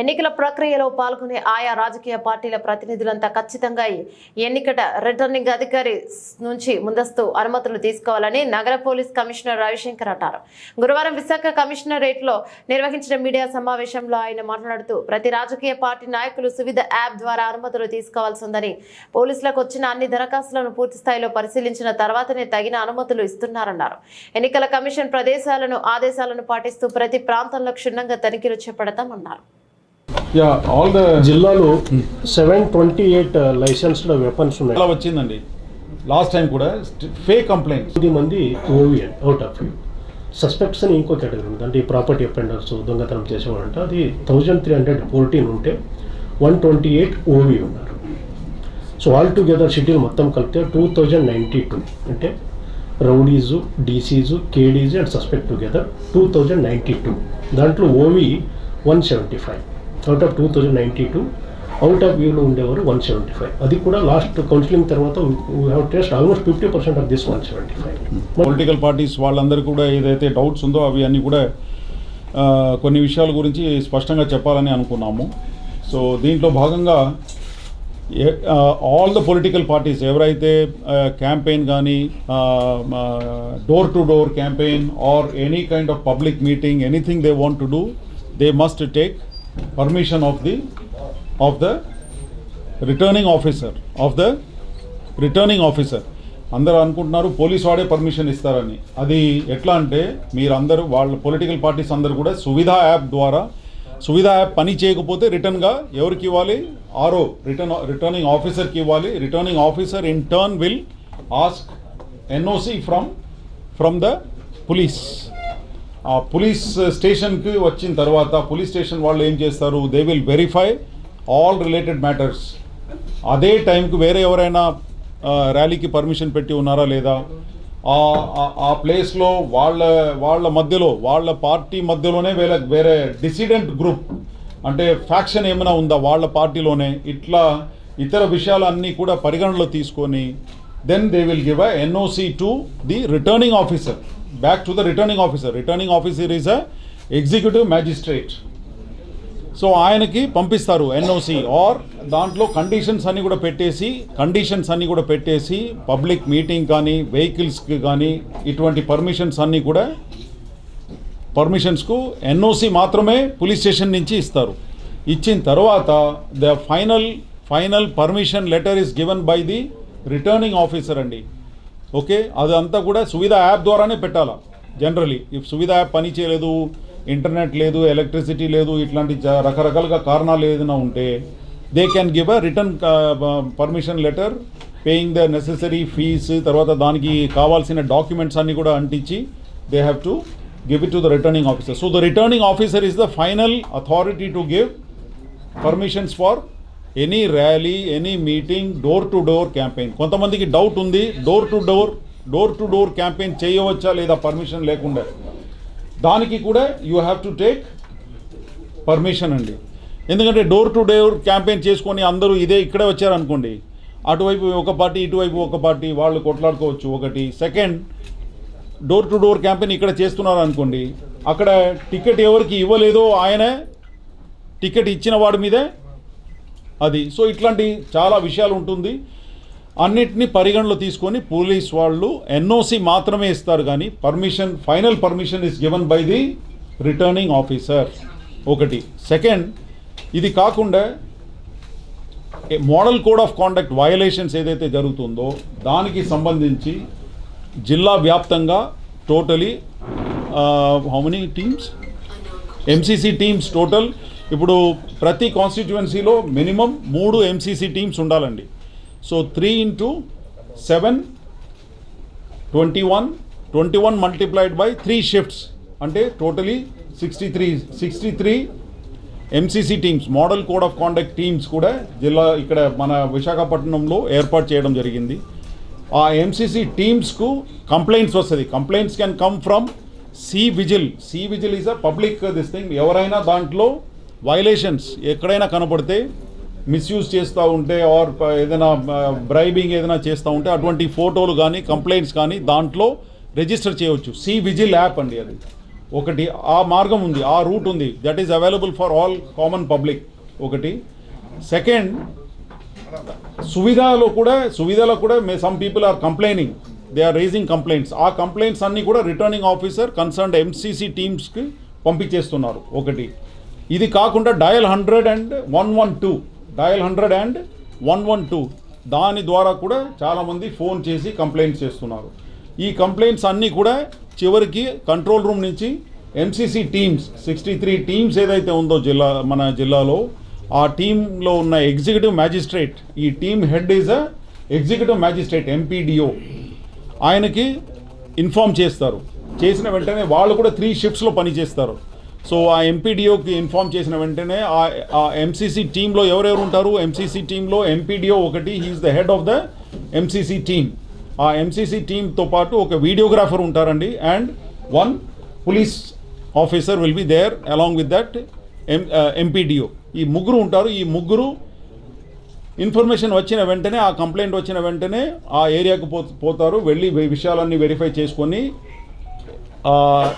ఎన్నికల ప్రక్రియలో పాల్గొనే ఆయా రాజకీయ పార్టీల ప్రతినిధులంతా ఖచ్చితంగా ఈ ఎన్నికట రిటర్నింగ్ అధికారి నుంచి ముందస్తు అనుమతులు తీసుకోవాలని నగర పోలీస్ కమిషనర్ రవిశంకర్ అంటారు. గురువారం విశాఖ కమిషనరేట్లో నిర్వహించిన మీడియా సమావేశంలో ఆయన మాట్లాడుతూ ప్రతి రాజకీయ పార్టీ నాయకులు సువిధ యాప్ ద్వారా అనుమతులు తీసుకోవాల్సి ఉందని పోలీసులకు వచ్చిన అన్ని దరఖాస్తులను పూర్తి స్థాయిలో పరిశీలించిన తర్వాతనే తగిన అనుమతులు ఇస్తున్నారన్నారు. ఎన్నికల కమిషన్ ప్రదేశాలను ఆదేశాలను పాటిస్తూ ప్రతి ప్రాంతంలో క్షుణ్ణంగా తనిఖీలు చేపడతామన్నారు. యా ఆల్ ద జిల్లాలో seven twenty eight licensed weapons ఉన్నాయి. చాలా వచ్చిందండి. లాస్ట్ టైం కూడా ఫేక్ కంప్లైంట్స్ కొద్ది మంది ఓవియన్ అవుట్ ఆఫ్ యూ సస్పెక్ట్స్ అని ఇంకో కేటగిరీ ఉంది. అంటే ఈ ప్రాపర్టీ అఫెండర్స్ దొంగతనం చేసేవాళ్ళంట. అది థౌజండ్ త్రీ హండ్రెడ్ ఫోర్టీన్ ఉంటే వన్ ట్వంటీ ఎయిట్ ఓవి ఉన్నారు. సో ఆల్ టుగెదర్ షెడ్యూల్ మొత్తం కలిపితే టూ థౌజండ్ నైంటీ టూ అంటే rowdies DCs KDs and suspect together two thousand ninety two దాంట్లో OV one seventy five out of two thousand ninety two out of వ్యూలో ఉండేవారు one seventy five అది కూడా last counselling తర్వాత test almost fifty percent of this one seventy five political parties వాళ్ళందరూ కూడా ఏదైతే doubts ఉందో అవి అన్నీ కూడా కొన్ని విషయాల గురించి స్పష్టంగా చెప్పాలని అనుకున్నాము. సో దీంట్లో భాగంగా ఆల్ ద పొలిటికల్ పార్టీస్ ఎవరైతే క్యాంపెయిన్ కానీ door to door campaign or any kind of public meeting anything they want to do they must take permission of the of the returning officer of the returning officer అందరూ అనుకుంటున్నారు police వాడే permission ఇస్తారని. అది ఎట్లా అంటే మీరందరూ వాళ్ళ political parties అందరూ కూడా సువిధ యాప్ ద్వారా సువిధ యాప్ పని చేయకపోతే రిటర్న్గా ఎవరికి ఇవ్వాలి? ఆరో రిటర్న్ రిటర్నింగ్ ఆఫీసర్కి ఇవ్వాలి. Returning officer in turn will ask NOC from from the police ఆ పోలీస్ స్టేషన్కి వచ్చిన తర్వాత పోలీస్ స్టేషన్ వాళ్ళు ఏం చేస్తారు? They will verify all related matters అదే టైంకి వేరే ఎవరైనా ర్యాలీకి పర్మిషన్ పెట్టి ఉన్నారా లేదా? ఆ- ఆ ప్లేస్లో వాళ్ళ వాళ్ళ మధ్యలో వాళ్ళ పార్టీ మధ్యలోనే వేరే వేరే డిసిడెంట్ గ్రూప్ అంటే ఫ్యాక్షన్ ఏమైనా ఉందా వాళ్ళ పార్టీలోనే? ఇట్లా ఇతర విషయాలన్నీ కూడా పరిగణలో తీసుకొని then they will give a NOC to the returning officer back to the returning officer returning officer is a executive magistrate so ఆయనకి పంపిస్తారు ఎన్ఓసి ఆర్ దాంట్లో కండిషన్స్ అన్నీ కూడా పెట్టేసి కండిషన్స్ అన్నీ కూడా పెట్టేసి పబ్లిక్ మీటింగ్ కానీ వెహికల్స్కి కానీ ఇటువంటి పర్మిషన్స్ అన్నీ కూడా పర్మిషన్స్కు ఎన్ఓసి మాత్రమే పోలీస్ స్టేషన్ నుంచి ఇస్తారు. ఇచ్చిన తర్వాత the final final permission letter is given by the returning officer అండి. ఓకే అదంతా కూడా సువిధ యాప్ ద్వారానే పెట్టాలా? జనరలీ ఇఫ్ సువిధ యాప్ పని చేయలేదు ఇంటర్నెట్ లేదు ఎలక్ట్రిసిటీ లేదు ఇట్లాంటి రకరకాలుగా కారణాలు ఏదైనా ఉంటే they can give a return permission letter paying the necessary fees తర్వాత దానికి కావాల్సిన డాక్యుమెంట్స్ అన్నీ కూడా అంటించి they have to give it to the returning officer so the returning officer is the final authority to give permissions for any rally any meeting door to door campaign. కొంతమందికి doubt ఉంది door to door door to door campaign చేయవచ్చా లేదా permission లేకుండా? దానికి కూడా you have to take permission అండి. ఎందుకంటే door to door campaign చేసుకొని అందరూ ఇదే ఇక్కడే వచ్చారనుకోండి అటువైపు ఒక పార్టీ ఇటువైపు ఒక పార్టీ వాళ్ళు కొట్లాడుకోవచ్చు ఒకటి. Second door to door campaign ఇక్కడ చేస్తున్నారు అనుకోండి అక్కడ టికెట్ ఎవరికి ఇవ్వలేదో ఆయనే టికెట్ ఇచ్చిన వాడి మీదే అది. సో ఇట్లాంటి చాలా విషయాలు ఉంటుంది అన్నిటిని పరిగణలో తీసుకొని పోలీస్ వాళ్ళు ఎన్ఓసి మాత్రమే ఇస్తారు కానీ permission final permission is given by the returning officer ఒకటి. సెకండ్ ఇది కాకుండా model code of conduct violations ఏదైతే జరుగుతుందో దానికి సంబంధించి జిల్లా వ్యాప్తంగా totally how many teams MCC teams total ఇప్పుడు ప్రతి కాన్స్టిట్యువెన్సీలో మినిమం మూడు ఎంసీసీ టీమ్స్ ఉండాలండి. So three into seven twenty one twenty one multiplied by three shifts. అంటే totally sixty three sixty three MCC teams model code of conduct teams కూడా జిల్లా ఇక్కడ మన విశాఖపట్నంలో ఏర్పాటు చేయడం జరిగింది. ఆ ఎంసీసీ టీమ్స్కు కంప్లైంట్స్ వస్తుంది. Complaints can come from C vigil. C vigil is a public this thing. ఎవరైనా దాంట్లో వైలేషన్స్ ఎక్కడైనా కనపడితే మిస్యూజ్ చేస్తూ ఉంటే ఆర్ uh, ఏదైనా uh, బ్రైబింగ్ ఏదైనా చేస్తూ ఉంటే అటువంటి ఫోటోలు కానీ కంప్లైంట్స్ కానీ దాంట్లో రిజిస్టర్ చేయవచ్చు. సి విజిల్ యాప్ అండి అది. ఒకటి ఆ మార్గం ఉంది ఆ రూట్ ఉంది. That is available for all common public ఒకటి. సెకండ్ సువిధాలో కూడా సువిధాలో కూడా may some people are complaining they are raising complaints ఆ కంప్లైంట్స్ అన్నీ కూడా రిటర్నింగ్ ఆఫీసర్ కన్సర్న్డ్ ఎంసీసీ టీమ్స్కి పంపించేస్తున్నారు. ఒకటి. ఇది కాకుండా dial hundred and one one two. Dial hundred and one one two. దాని ద్వారా కూడా చాలామంది ఫోన్ చేసి కంప్లైంట్స్ చేస్తున్నారు. ఈ కంప్లైంట్స్ అన్నీ కూడా చివరికి కంట్రోల్ రూమ్ నుంచి MCC teams sixty three teams ఏదైతే ఉందో జిల్లా మన జిల్లాలో ఆ టీంలో ఉన్న ఎగ్జిక్యూటివ్ మ్యాజిస్ట్రేట్ ఈ team head is a executive magistrate MPDO ఆయనకి ఇన్ఫామ్ చేస్తారు. చేసిన వెంటనే వాళ్ళు కూడా త్రీ షిఫ్ట్స్లో పనిచేస్తారు. సో ఆ ఎంపీడీఓకి ఇన్ఫామ్ చేసిన వెంటనే ఆ- ఆ ఎంసీసీ టీంలో ఎవరెవరు ఉంటారు? ఎంసీసీ టీంలో ఎంపీడీఓ ఒకటి he is the head of the MCC team ఆ ఎంసీసీ టీంతో పాటు ఒక వీడియోగ్రాఫర్ ఉంటారండి. And one police officer will be there along with that M MPDO ఈ ముగ్గురు ఉంటారు. ఈ ముగ్గురు ఇన్ఫర్మేషన్ వచ్చిన వెంటనే ఆ కంప్లైంట్ వచ్చిన వెంటనే ఆ ఏరియాకు పో పోతారు. వెళ్ళి విషయాలన్నీ వెరిఫై చేసుకొని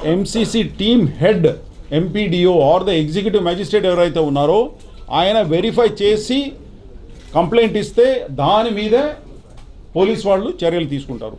MCC team head MPDO or the executive magistrate ఎవరైతే ఉన్నారో ఆయన వెరిఫై చేసి కంప్లైంట్ ఇస్తే దాని మీద పోలీస్ వాళ్ళు చర్యలు తీసుకుంటారు.